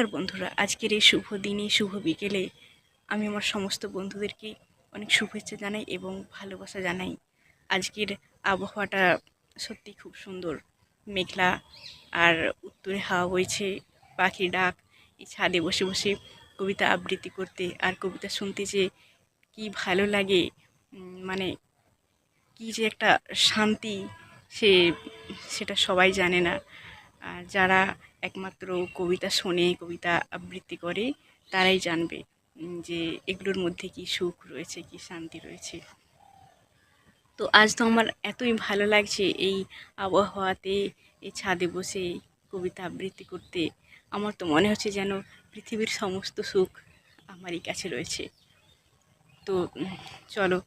নমস্কার বন্ধুরা, আজকের এই শুভ দিনে, শুভ বিকেলে আমি আমার সমস্ত বন্ধুদেরকে অনেক শুভেচ্ছা জানাই এবং ভালোবাসা জানাই। আজকের আবহাওয়াটা সত্যি খুব সুন্দর। মেঘলা আর উত্তরে হাওয়া বইছে, পাখির ডাক, এই ছাদে বসে বসে কবিতা আবৃত্তি করতে আর কবিতা শুনতে যে কি ভালো লাগে মানে কি যে একটা শান্তি সে, সেটা সবাই জানে না। আর যারা একমাত্র কবিতা শোনে, কবিতা আবৃত্তি করে তারাই জানবে যে এগুলোর মধ্যে কি সুখ রয়েছে, কি শান্তি রয়েছে। তো আজ তো আমার এতই ভালো লাগছে এই আবহাওয়াতে, এই ছাদে বসে কবিতা আবৃত্তি করতে। আমার তো মনে হচ্ছে যেন পৃথিবীর সমস্ত সুখ আমারই কাছে রয়েছে। তো চলো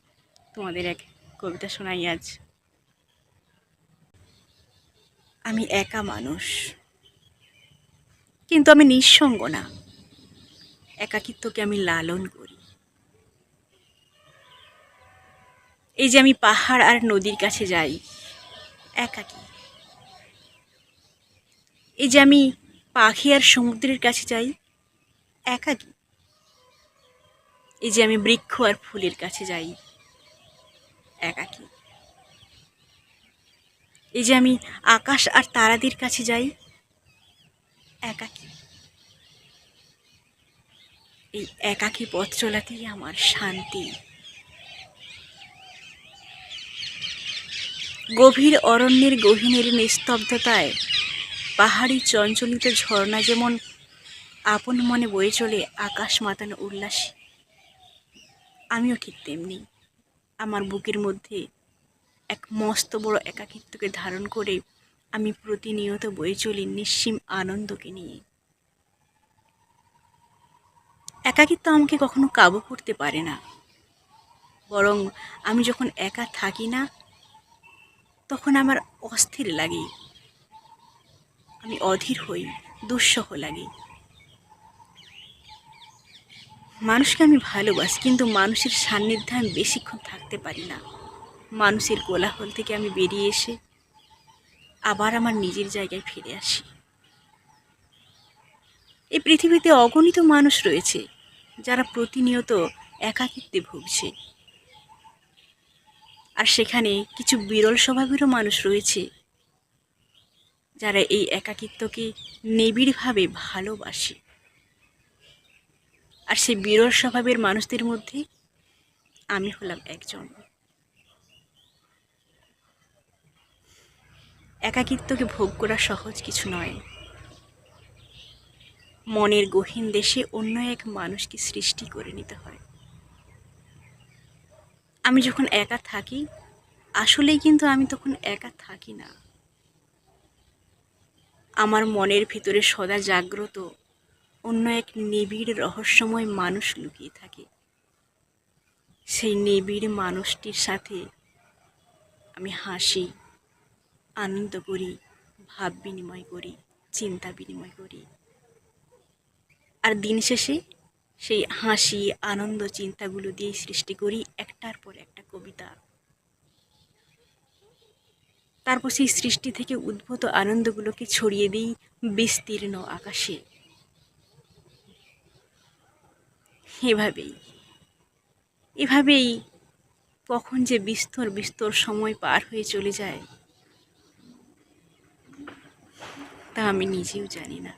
তোমাদের এক কবিতা শোনাই আজ। আমি একা মানুষ। কিন্তু আমি নিঃসঙ্গ না। একাকিত্বকে আমি লালন করি। এই যে আমি পাহাড় আর নদীর কাছে যাই, একাকি। এই যে আমি পাখি আর সমুদ্রের কাছে যাই, একাকি। এই যে আমি বৃক্ষ আর ফুলের কাছে যাই, একাকি। এই যে আমি আকাশ আর তারাদের কাছে যাই একাকি। এই একাকী পথ চলাতেই আমার শান্তি। গভীর অরণ্যের গহীনের নিস্তব্ধতায় পাহাড়ি চঞ্চলিত ঝর্ণা যেমন আপন মনে বয়ে চলে আকাশ মাতানো উল্লাসে, আমিও ঠিক তেমনি আমার বুকের মধ্যে এক মস্ত বড় একাকিত্বকে ধারণ করে আমি প্রতিনিয়ত বয়ে চলি নিঃসীম আনন্দকে নিয়ে। একাকিত্ব আমাকে কখনো কাবু করতে পারে না। বরং আমি যখন একা থাকি না, তখন আমার অস্থির লাগে। আমি অধীর হই, দুঃসহ লাগে। মানুষকে আমি ভালোবাসি, কিন্তু মানুষের সান্নিধ্যে আমি বেশিক্ষণ থাকতে পারি না। মানুষের কোলাহল থেকে আমি বেরিয়ে এসে আবার আমার নিজের জায়গায় ফিরে আসি। এই পৃথিবীতে অগণিত মানুষ রয়েছে, যারা প্রতিনিয়ত একাকিত্বে ভুগছে। আর সেখানে কিছু বিরল স্বভাবেরও মানুষ রয়েছে, যারা এই একাকিত্বকে নিবিড়ভাবে ভালোবাসে। আর সেই বিরল স্বভাবের মানুষদের মধ্যে আমি হলাম একজন। একাকিত্বকে ভোগ করা সহজ কিছু নয়। মনের গহীন দেশে অন্য এক মানুষকে সৃষ্টি করে নিতে হয়। আমি যখন একা থাকি, আসলেই কিন্তু আমি তখন একা থাকি না। আমার মনের ভিতরে সদা জাগ্রত অন্য এক নিবিড় রহস্যময় মানুষ লুকিয়ে থাকে। সেই নিবিড় মানুষটির সাথে আমি হাসি আনন্দ করি, ভাব বিনিময় করি, চিন্তা বিনিময় করি। আর দিন শেষে সেই হাসি, আনন্দ, চিন্তাগুলো দিয়ে সৃষ্টি করি একটার পর একটা কবিতা। তারপর সেই সৃষ্টি থেকে উদ্ভূত আনন্দগুলোকে ছড়িয়ে দিই বিস্তীর্ণ আকাশে। এভাবেই এভাবেই কখন যে বিস্তর বিস্তর সময় পার হয়ে চলে যায় তা আমি নিজেও জানি না।